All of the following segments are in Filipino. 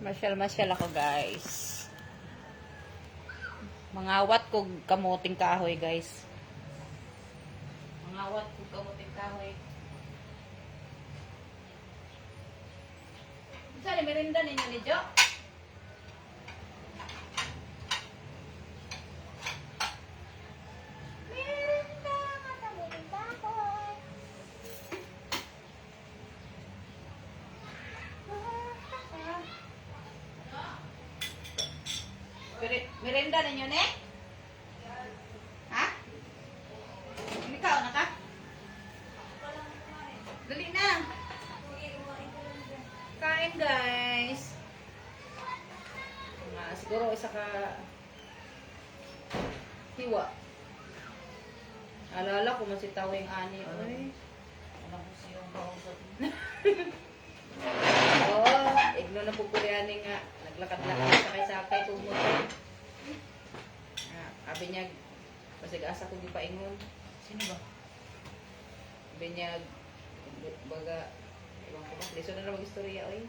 Masyal-masyal ako, guys. Mangawat ko kamuting kahoy, guys. Mangawat ko kamuting kahoy. Saan merinda ninyo ni Jo? Merinda, matamuting kahoy. Mere- Merenda ninyo ne? Ha? Ikaw na ka? Dali na. Kain guys. Nga, siguro isa ka hiwa. Alala ko man si Tawing Ani. Oy. Alam ko siyang kausap. Oo, igno na po kuryani nga. Naglakad-lakad sakay-sakay kumot. Ah, sabi niya, basig asa ko gipaingon. Sino ba? Sabi niya, baga, ibang ko ba, liso na na mag-istorya, oy.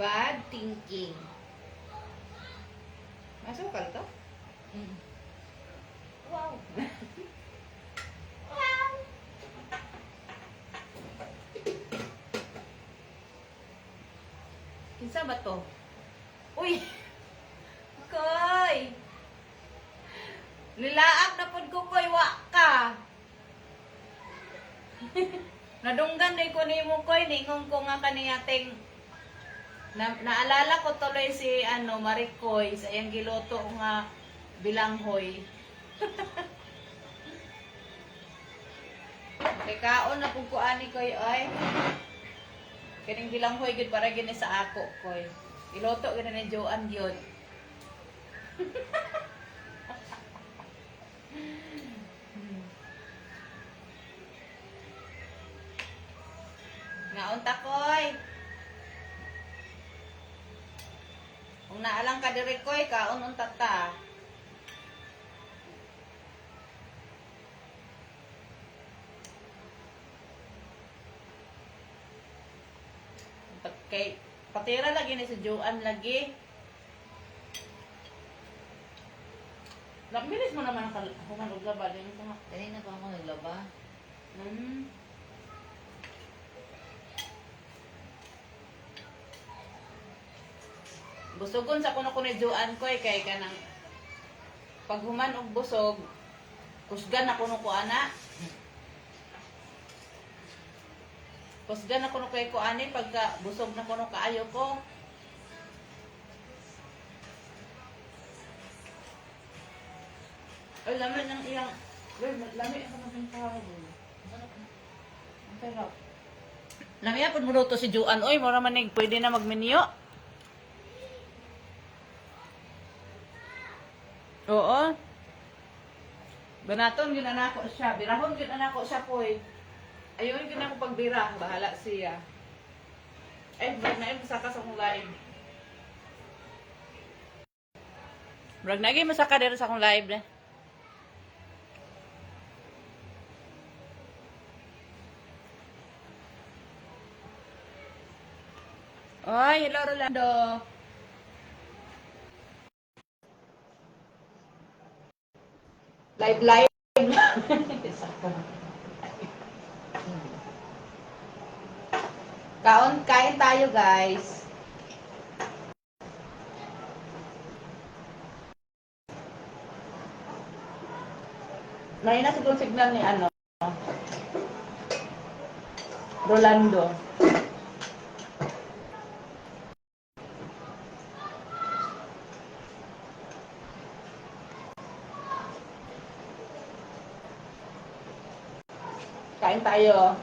Bad thinking. Masukal to? Hmm. Wow. Kinsa ba to? Uy! Koy! Nilaak na pod ko koy wa ka. Nadunggan day ko nimo koy ningon ko nga kaniyating na, naalala ko tuloy si ano Maricoy sa iyang giluto nga bilanghoy. Kay kaon na pug ko ani koy oy. Kining bilanghoy gid para gini sa ako koy. Iloto gid ni Joan gyud. Ngaon ta koy. Kung naalang ka diri koy, kaon unta ta. Pat kay patira lagi ni sa Joan lagi. Nabilis mo naman ang humanog laba din ko. Kanina pa ako naglaba. Hmm. Busogon sa kuno kuno Joan ko eh, kay kanang paghuman og busog kusgan na kuno ko ana. Kusgan na kuno kay ko ani pagka busog na kuno kaayo ko. Ay, lamin ng iyang... Well, lamin ako ng tawag. Ang sarap. Lamia pud mo si Juan. Oy, mura man nig pwede na magminyo. Oo. Banaton gyud anako siya. Birahon gyud anako siya poy. Ayun gyud ako pagbira, bahala siya. Eh, brag na im saka sa akong live. Brag na gyud masaka diri sa akong live eh. Ay, hello Rolando. Live, live. Kaon, kain tayo guys. Lain na signal ni ano. Rolando. Tayo.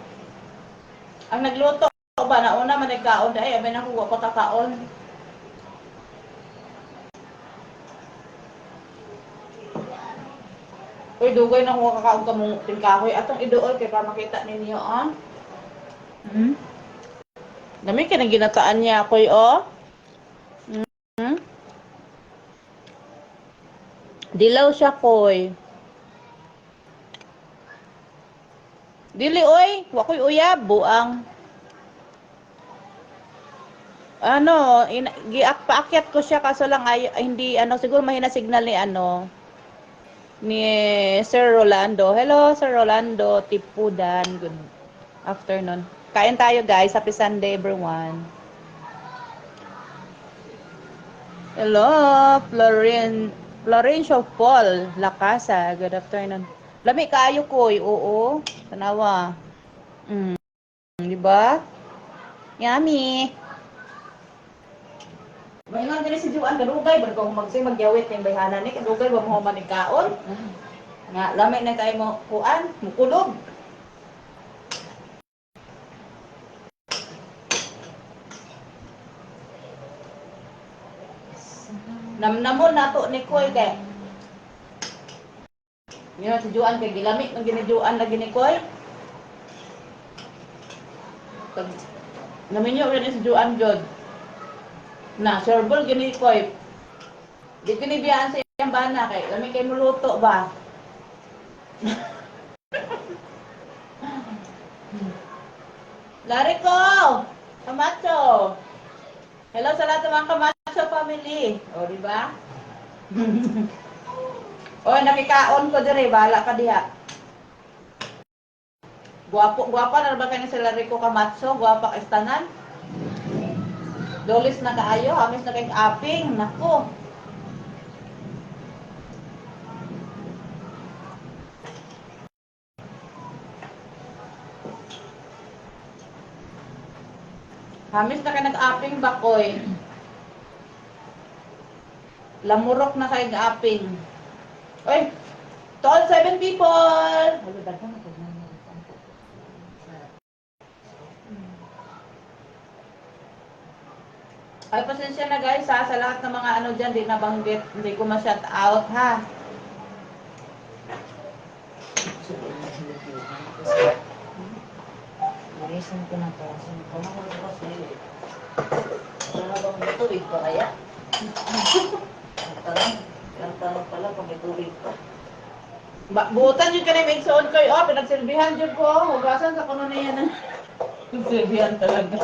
Ang nagluto ba na una man nagkaon dai abay na kuha pa kakaon. Uy, dugay na kuha kakaon ka mong tingkahoy. Atong iduol kay para makita ninyo, ah. Hmm? Dami ka nang ginataan niya, ako'y, oh. Hmm? Dilaw siya, koy. Dili, oy. Wako'y uyab, buang. ano, in, paakyat ko siya kaso lang ay, hindi ano siguro mahina signal ni ano ni Sir Rolando. Hello Sir Rolando, Tipudan. Good afternoon. Kain tayo guys. Happy Sunday everyone. Hello, Florin Florencio Paul Lacasa. Good afternoon. Lami kaayo ko, oo. Tanawa. Mm, di ba? Yummy. Maingon diri si Juan kadugay bar kung magsay magyawit ning bayhanan ni kadugay ba mo man kaon. Nga lami na tayo mo kuan, mukulog. Namnamon nato ni Koy kay. Nga si Juan kay gilami ng ginijuan lagi ni Koy. Pag naminyo rin si Juan Jod. Na, serbol gini koy. Di kinibiyaan sa iyang bana kay lami kay muluto ba. Lari ko! Kamacho! Hello sa lahat ng mga Kamacho family. O, di ba? o, nakikaon ko dire, bala ka diha. Guwapo, guwapa na ba kayo sila Rico Camacho? Guwapa ka istanan? Dolis na kaayo, amis na kayong aping, nako. Hamis na kayo nag-aping bakoy. Lamurok na kayo aping. Oy, to all seven people! Hello, daghan na pag Ay, pasensya na guys ha, sa lahat ng mga ano dyan, di nabanggit, hindi ko ma-shout out ha. Narisan ko na to. Sabi ko, "Ano ko kasi? Wala bang may tubig pa kaya? Ang tanong, ang tanong pala kung may tubig pa. Ba buutan yun ka na yung igsoon ko, oh, pinagsilbihan yun ko, hugasan sa kuno na yan. Silbihan talaga.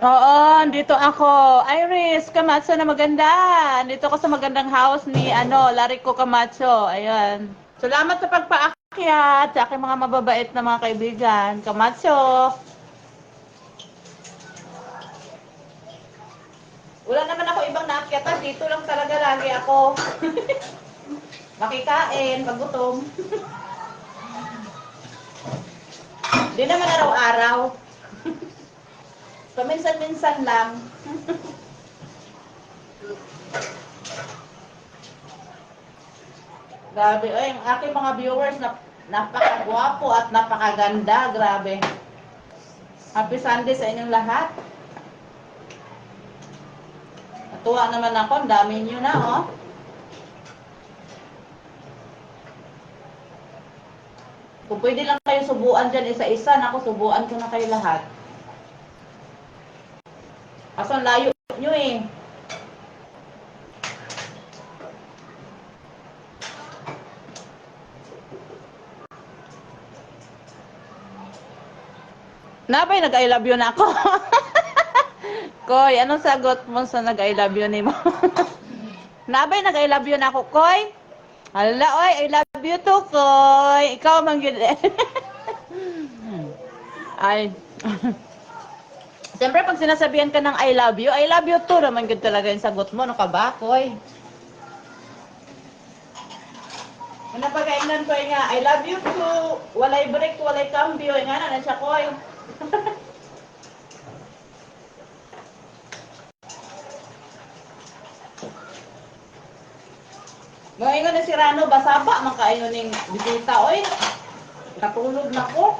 Oo, dito ako. Iris Camacho na maganda. Dito ako sa magandang house ni ano, Larico Camacho. Ayan. Salamat sa pagpaakyat sa aking mga mababait na mga kaibigan. Camacho. Wala naman ako ibang naakyatan. Dito lang talaga lagi ako. Makikain, pag gutom. Di naman araw-araw. Paminsan-minsan lang. Grabe, ay, ang aking mga viewers na napakagwapo at napakaganda. Grabe. Happy Sunday sa inyong lahat. Natuwa naman ako. Ang dami nyo na, oh. Kung pwede lang kayo subuan dyan isa-isa, naku, subuan ko na kayo lahat. Kaso ang layo nyo eh. Nabay nag-I love you na ako. Koy, anong sagot mo sa nag-I love you ni mo? Nabay nag-I love you na ako, Koy. Hala, oy, I love you too, Koy. Ikaw man yun. Ay. Siyempre, pag sinasabihan ka ng I love you, I love you too naman yun talaga yung sagot mo. Ano ka ba, Koy? Ano pagkainan ko nga, I love you too. Walay break, walay cambio. Nga na, na Koy. Ngayon na si Rano, basaba, makaino ning bisita, oy. Natulog na ko.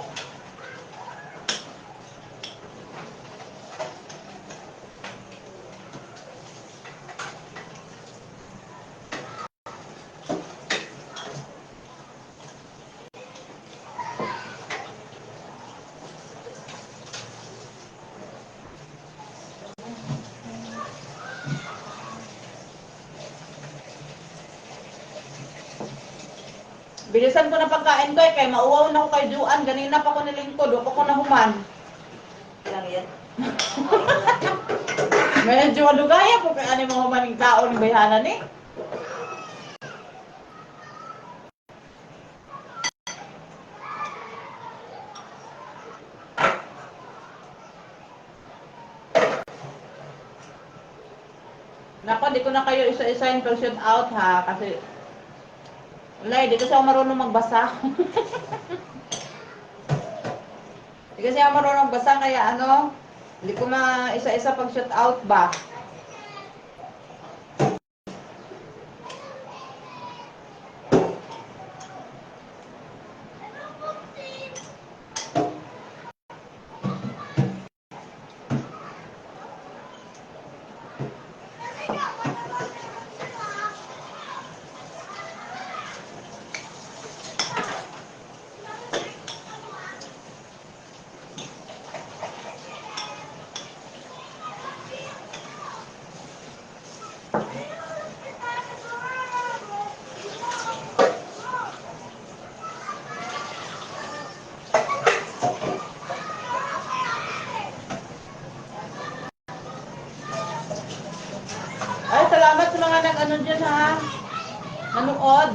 Ko ko eh, kay mauwaw na ako kay Juan. Ganina pa ko nilingkod, wako ko na human. yan. Medyo madugaya po kay ano mga maning tao ni Bayhanan eh. Nako, di ko na kayo isa-isahin pag shoot out ha, kasi wala, di kasi ako marunong magbasa. di kasi ako marunong magbasa, kaya ano, hindi ko na isa-isa pag shoot out ba. Ay, salamat sa mga nag-ano dyan ha. Nanood.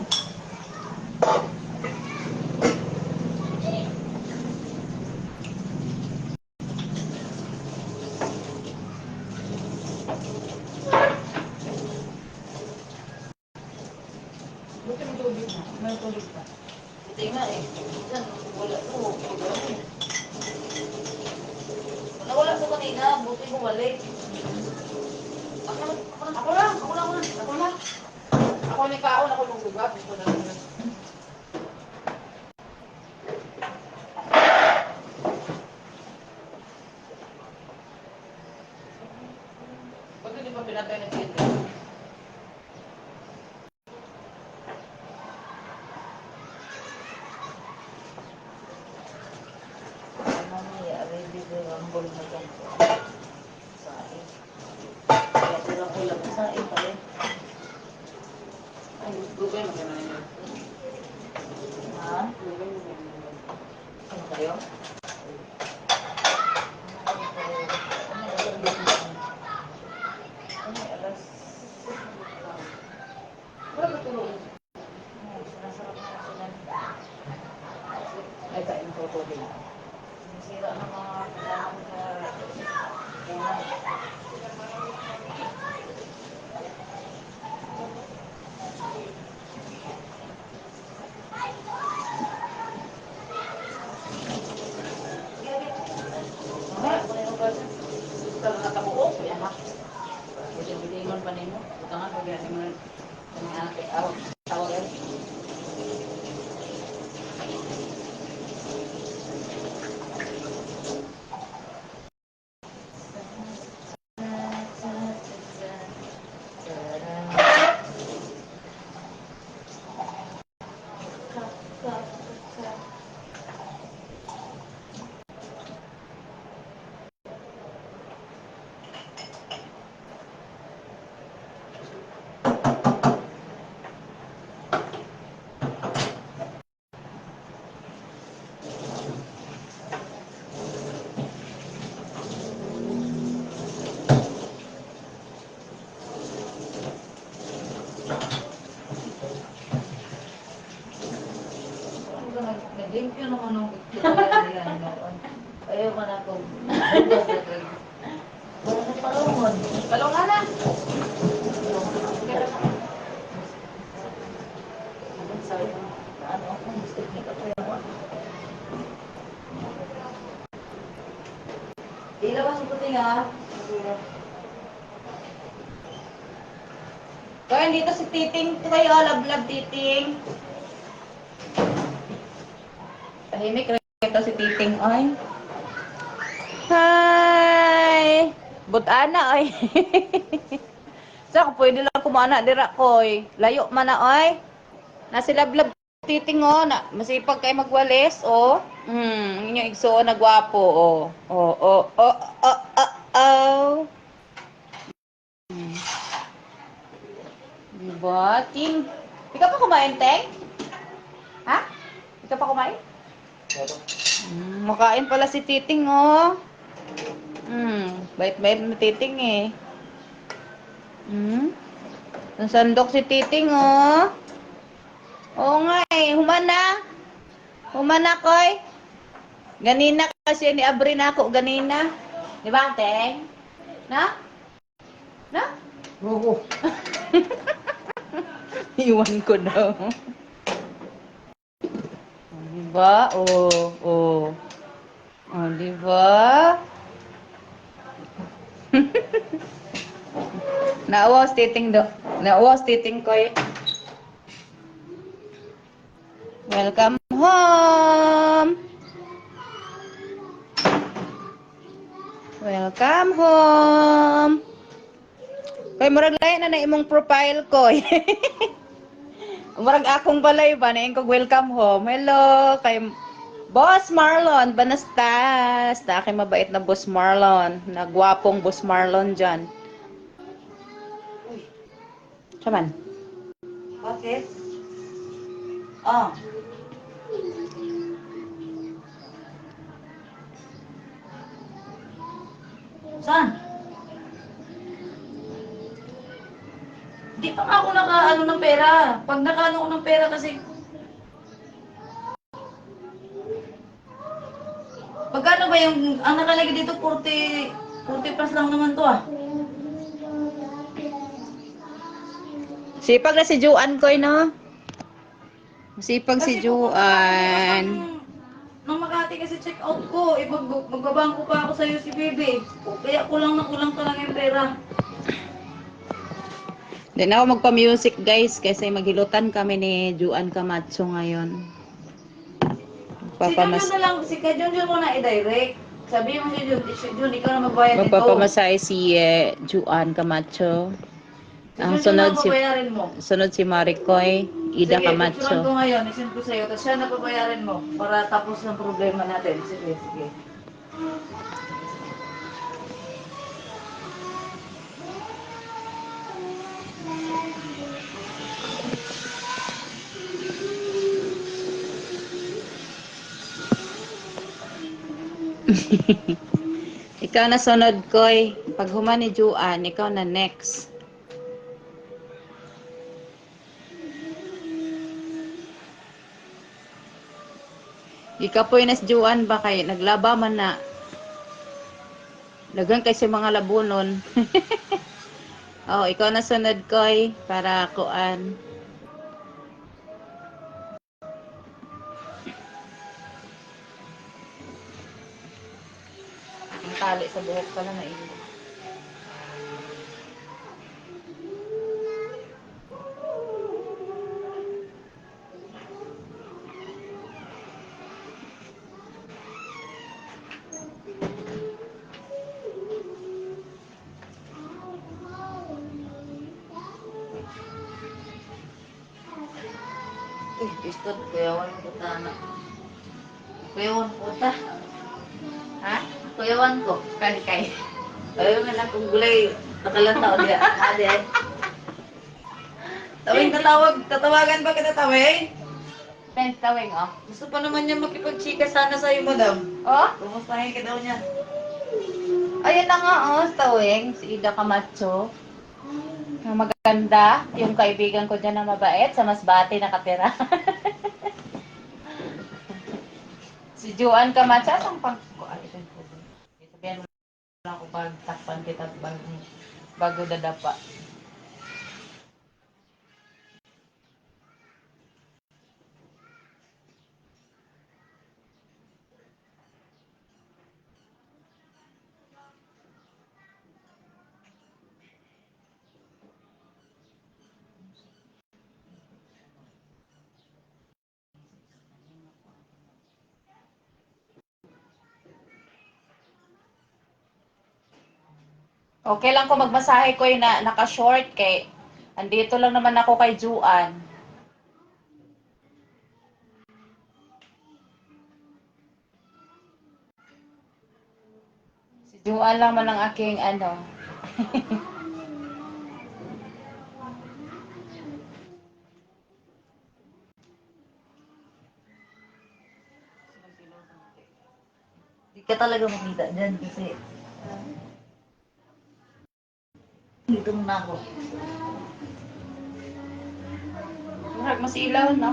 Buti may tubig na. May tubig pa. Hindi nga eh. Yan, wala to. Nawala to kanina, buti bumalik. Ako na, ako na, Ako lang, ako lang, ako lang. Ako lang. Ako ni Kaon, ako magugap. Gusto na lang. Ba't hindi pa pinatay na dito? Mamaya, ready to rumble na dyan. Sain. Kaya ulang-ulang na sain pa rin. Ay, gugay mo na yun. Ha? Ano kayo? Ano, alas... Wala ba tulog? Ay, sinasarap na sila. Ay, kain ko to din. Sinisira ng mga kailangan sa ulan. Mamaya, kung ano ba siya? Kalau nakabuo, ya ha. Biling-bilingon pa nimo. Utangan pag yan mo kami ate aw tawag yan. Nag-limpyo naman ng yan noon. Ayaw man ako. Wala na palungon. Balong nga na. Sabi ko, ano ako, mistake ni Kapayawan. Ilabas yung puting ha. Kaya dito si Titing to kayo, love-love Titing. Tahimik rin ito si Titing, oy. Hi! Butana, oy. Sa ko pwede lang kumana dira koy. Layo man na, oy. Na si love-love Titing, oh. Na, masipag kay magwalis, oh. Hmm, inyo igso, nagwapo, oh. Oh, oh, oh, oh, oh, oh. Hmm. Diba? Ting, ikaw pa kumain, Teng? Ha? Ikaw pa kumain? Mm, makain pala si Titing, oh. Hmm, bait-bait na titing eh. Hmm? Ang sandok si titing oh. Oo nga eh, humana. Humana koy. Ganina kasi ni Abri na ako, ganina. Di ba, Teng? Na? Na? Oo. Iwan ko daw. Oh, di ba? Oh, oh. Oh, di ba? Naawas titing do. Naawas titing ko eh. Welcome home. Welcome home. Kay murag lain na na imong profile ko. murag akong balay ba na kog welcome home. Hello kay Boss Marlon Banastas. Ta kay mabait na Boss Marlon. Nagwapong Boss Marlon diyan. Saman. bakit? Ah. Saan? Di pa nga ako naka-ano ng pera. Pag naka-ano ko ng pera kasi... Pagkano ba yung... Ang nakalagay dito, 40... 40 plus lang naman to ah. Sipag na si Juan ko no. Sipag si Juan. Nung, nung Makati kasi check out ko, eh, mag, magbabangko pa ako sa'yo si Bebe. Kaya kulang na kulang talaga yung pera. Di na ako magpa-music guys kasi maghilutan kami ni Juan Camacho ngayon. Si Papamas Junjun na lang, si Ka Junjun mo na i-direct. Sabi mo si Jun, si Jun, ikaw na magbayad nito. magpapamasay si eh, Juan Camacho. Si Ang Junjun sunod si mo. sunod si Maricoy, Ida sige, Camacho. picturean ko ngayon, isend ko sa'yo, tapos siya na mo para tapos ng problema natin. Sige, sige. Ikaw na sunod koy. Pag human ni Juan, ikaw na next. Ikaw po nas Juan ba kay naglaba man na. Dagan kay sa mga labunon. oh, ikaw na sunod koy para kuan. Ang tali sa buhok pala na ilo. Gulay, nakalanta o diya. Ade. Tawing tatawag, tatawagan ba kita tawing? Ben tawing oh. Gusto pa naman niya makipagchika sana sa'yo, madam. Oh? Kumustahin ka daw niya. Ayun na nga oh, tawing si Ida Camacho. Ang maganda, yung kaibigan ko dyan na mabait, sa Masbate nakatira. si Juan Camacho, asang pang... ko ay, ito yung tubig. Sabihan mo lang ako pag takpan kita bago, bago dadapa. Okay lang ko magmasahe ko yung na, naka-short kay andito lang naman ako kay Juan. Si Juan lang man ang aking ano. Di ka talaga makita dyan kasi dito muna ako. Murag mas ilaw, no?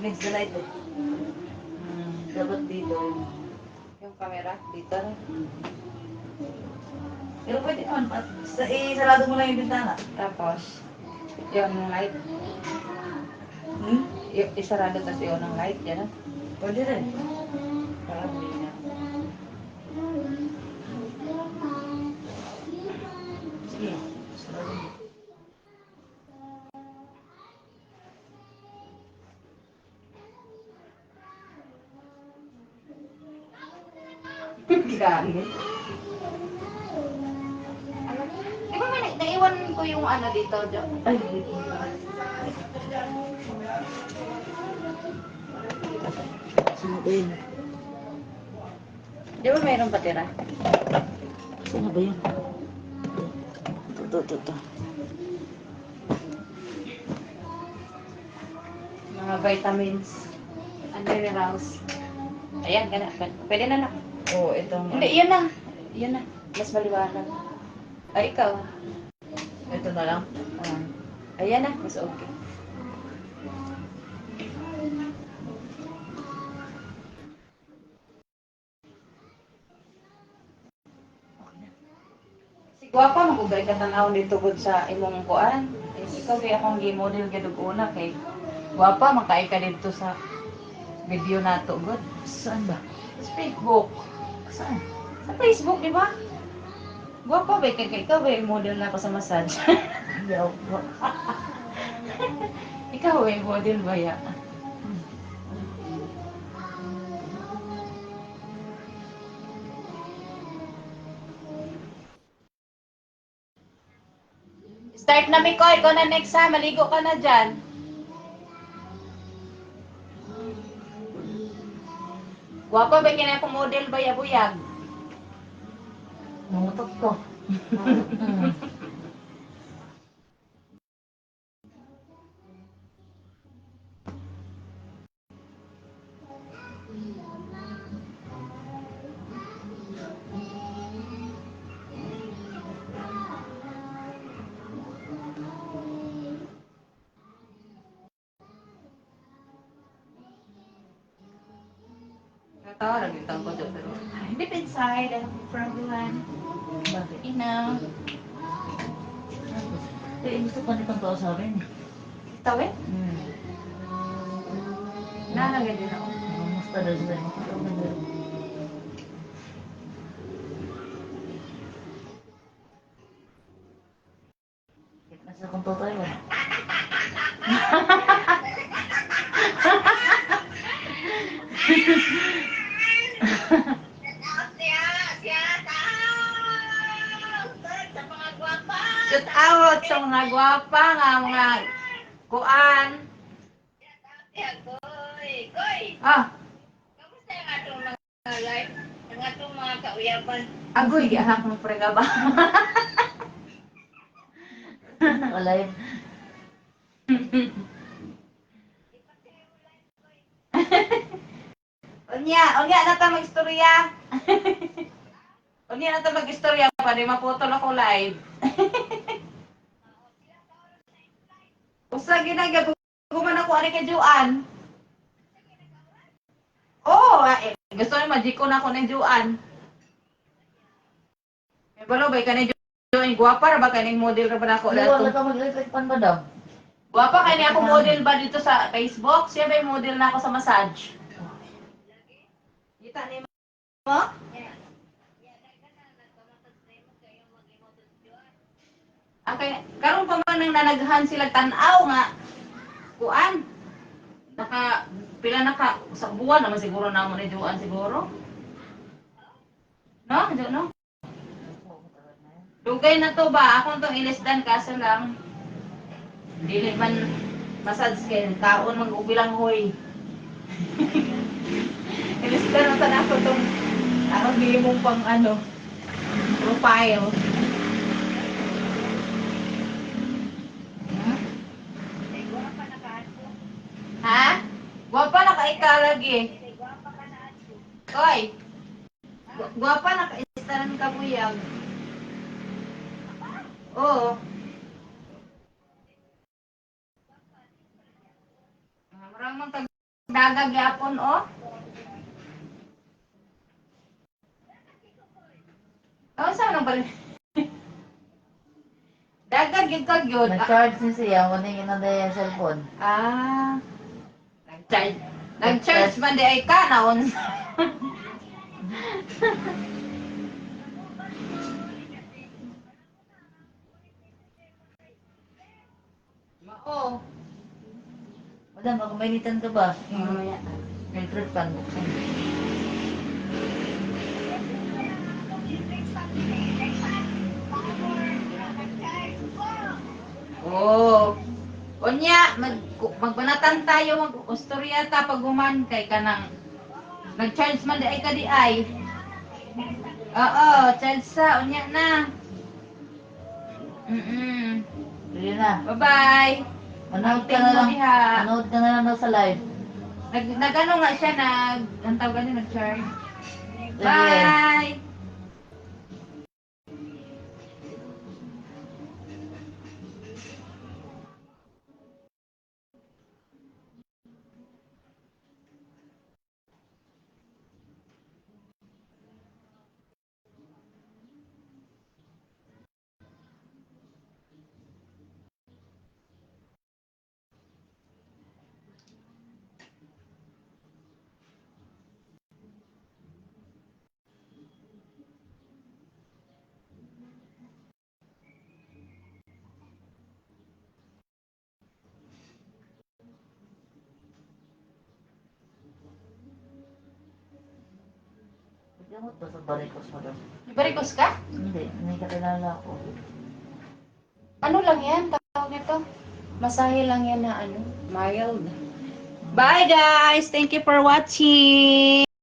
Mix the light eh. Hmm, dapat dito. Yung camera, dito na. Pero pwede at- sa, eh, sarado mo lang yung bintana. Tapos, yung light. Hmm? Y- isarado tapos yun ng light, yan. Pwede rin. Para Di ba mayroong patira? Sino ba yun? Ito, ito, ito, ito. Mga vitamins. and minerals. Ayan, gana. Pwede na na. Oo, oh, itong... Hindi, yun na. Yun na. Mas maliwanag. Ay, ikaw. Ito na lang. Ah. ayan na. Mas okay. Si Gwapa, magugay ka tanaw dito gud sa imong kuan. Ikaw kay akong gi-model gadug una kay Gwapa, makaay ka dito sa video nato gud. Saan ba? Sa Facebook. Saan? Sa Facebook, di ba? Gwapa ba? Kaya ikaw ba model na ako sa massage? Ikaw ba model ba ya? Start na mi ko, ikaw na next ha, maligo ka na dyan. Gwapa ba kina akong model ba ya buyag? Nangutok nitong kausapin. tawin? Hmm. Nalagay din ako. Kamusta daw sila? Makita ko na daw. Nasa kong tayo eh. Shoot out sa mga gwapa nga mga kuan. Ah, agoy, gahak mo pre nga ba? Alive. Unya, unya na ta mag-istorya. unya na ta mag-istorya pa, di maputol ako live. Usa ginagawa man ako ani kay Juan. Oh, eh, gusto ni majiko na ako ni Juan. Eh, balo ba ka ni Juan? Guwapa ra ba ka ni model ra ba na ako? Wala ka mag-electric pan ba daw? Guwapa ka ni ako model ba dito sa Facebook? Siya ba model na ako sa massage? Kita ni mo? Ang kay karon pa man nang nanaghan sila tan-aw nga kuan. Naka pila naka sa buwan naman siguro na mo ni Juan siguro. No, Jo, no. Dugay na to ba? Ako tong ilisdan kaso lang dili man massage kay taon mag-ubilang hoy. ilisdan na sana ako tong ako mong pang ano profile. Hmm? Ha? Gwapa na ka lagi. Koy. Gu- Gwapa na ka istaran ka buyag. Oo. Marang mang tag dagag yapon oh. Oh, saan nang balik? Dagag yung kag yun. Ah, Nag-charge ni siya, wala yung inanday yung cellphone. Ah. Nag-charge. Nag-charge man di ay ka naon. Mao. Madam, ako mainitan ka ba? Mamaya. May fruit pan. Oh. Unya, mag magbanatan tayo mag ustorya ta pag kay kanang nag-charge man ay ka di ay. Oo, charge sa unya na. Mm. Sige na. Bye-bye. Manood ka na lang. Manood ka na lang daw sa live. Nag nagano nga siya nag ang tawag nag-charge. Sige. Bye. Gamot ba sa barikos mo daw? Barikos ka? Hindi, may kakilala ako. Ano lang yan? Tawag nito? Masahe lang yan na ano? Mild. Bye guys! Thank you for watching!